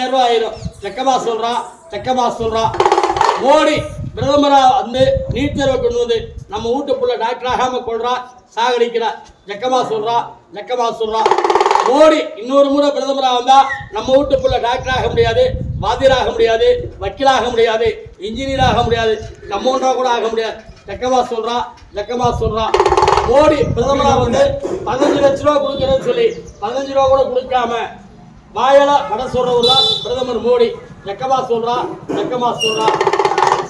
ஐம்பதாயிரம் ரூபா ஆயிரும். செக்கமா சொல்றான் செக்கமா சொல்றான் மோடி பிரதமரா வந்து நீட் தேர்வை கொண்டு வந்து நம்ம வீட்டுக்குள்ள டாக்டர் ஆகாம கொள்றா சாகடிக்கிறா. ஜக்கமா சொல்றா ஜக்கமா சொல்றா. மோடி இன்னொரு முறை பிரதமரா வந்தா நம்ம வீட்டுக்குள்ள டாக்டர் ஆக முடியாது வாத்தியராக முடியாது வக்கீலாக முடியாது இன்ஜினியர் ஆக முடியாது கம்பவுண்டரா கூட ஆக முடியாது. ஜக்கமா சொல்றா ஜக்கமா சொல்கிறான் மோடி பிரதமரா வந்து பதினஞ்சு லட்ச ரூபா கொடுக்கறேன்னு சொல்லி பதினஞ்சு ரூபா கூட கொடுக்காம வாயால படம் சொல்றவர் தான் பிரதமர் மோடி. வெக்கமா சொல்றா வெக்கமா சொல்றா.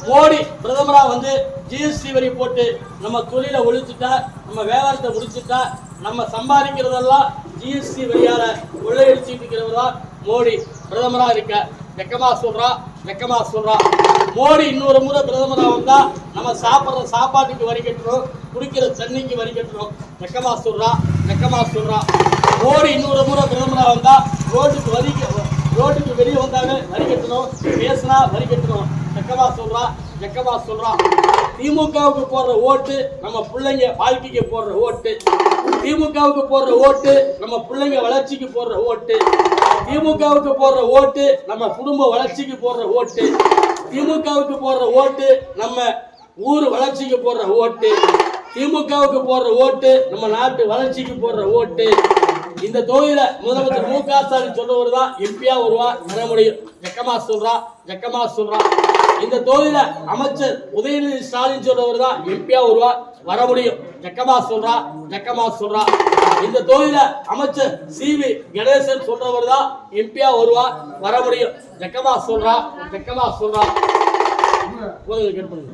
மோடி பிரதமரா வந்து ஜிஎஸ்டி வரி போட்டு நம்ம தொழிலை ஒழிச்சுட்டா நம்ம வியாபாரத்தை முடிச்சுட்டா நம்ம சம்பாதிக்கிறதெல்லாம் ஜிஎஸ்டி வரியால கொள்ளையடிச்சுட்டு இருக்கிறவர் தான் மோடி. பிரதமரா இருக்க வெக்கமா சொல்றா வெக்கமா சொல்றா. மோடி இன்னொரு முறை பிரதமரா வந்தா நம்ம சாப்பிட்ற சாப்பாட்டுக்கு வரி கட்டணும் குடிக்கிற தண்ணிக்கு வரி கட்டணும் வெக்கமா சொல்றா வெக்கமா சொல்றா. ஓடி இன்னொரு முறை பிரதமராக வந்தால் ரோட்டுக்கு வரி ரோட்டுக்கு வெளியே வந்தாங்க வரி கட்டணும். பேசினா வரி கட்டணும். வெக்கமா சொல்றா வெக்கமா சொல்றா. திமுகவுக்கு போடுற ஓட்டு நம்ம பிள்ளைங்க வாழ்க்கைக்கு போடுற ஓட்டு. திமுகவுக்கு போடுற ஓட்டு நம்ம பிள்ளைங்க வளர்ச்சிக்கு போடுற ஓட்டு. திமுகவுக்கு போடுற ஓட்டு நம்ம குடும்ப வளர்ச்சிக்கு போடுற ஓட்டு. திமுகவுக்கு போடுற ஓட்டு நம்ம ஊர் வளர்ச்சிக்கு போடுற ஓட்டு. திமுகவுக்கு போடுற ஓட்டு நம்ம நாட்டு வளர்ச்சிக்கு போடுற ஓட்டு. இந்த தொகுதியில முதலமைச்சர் மு க ஸ்டாலின் சொல்றவர் தான் எம்பியா வருவா வர முடியும் ஜக்கமா சொல்றா ஜக்கமா சொல்றா. இந்த தொகுதியில அமைச்சர் உதயநிதி ஸ்டாலின் சொல்றவர் தான் எம்பியா வருவா வர முடியும் ஜக்கமா சொல்றா ஜக்கமா சொல்றா. இந்த தொகுதியில அமைச்சர் சி வி கணேசன் சொல்றவர் தான் எம்பியா வருவா வர முடியும் ஜக்கமா சொல்றா ஜக்கமா சொல்றா. போதும் பண்ணுங்க.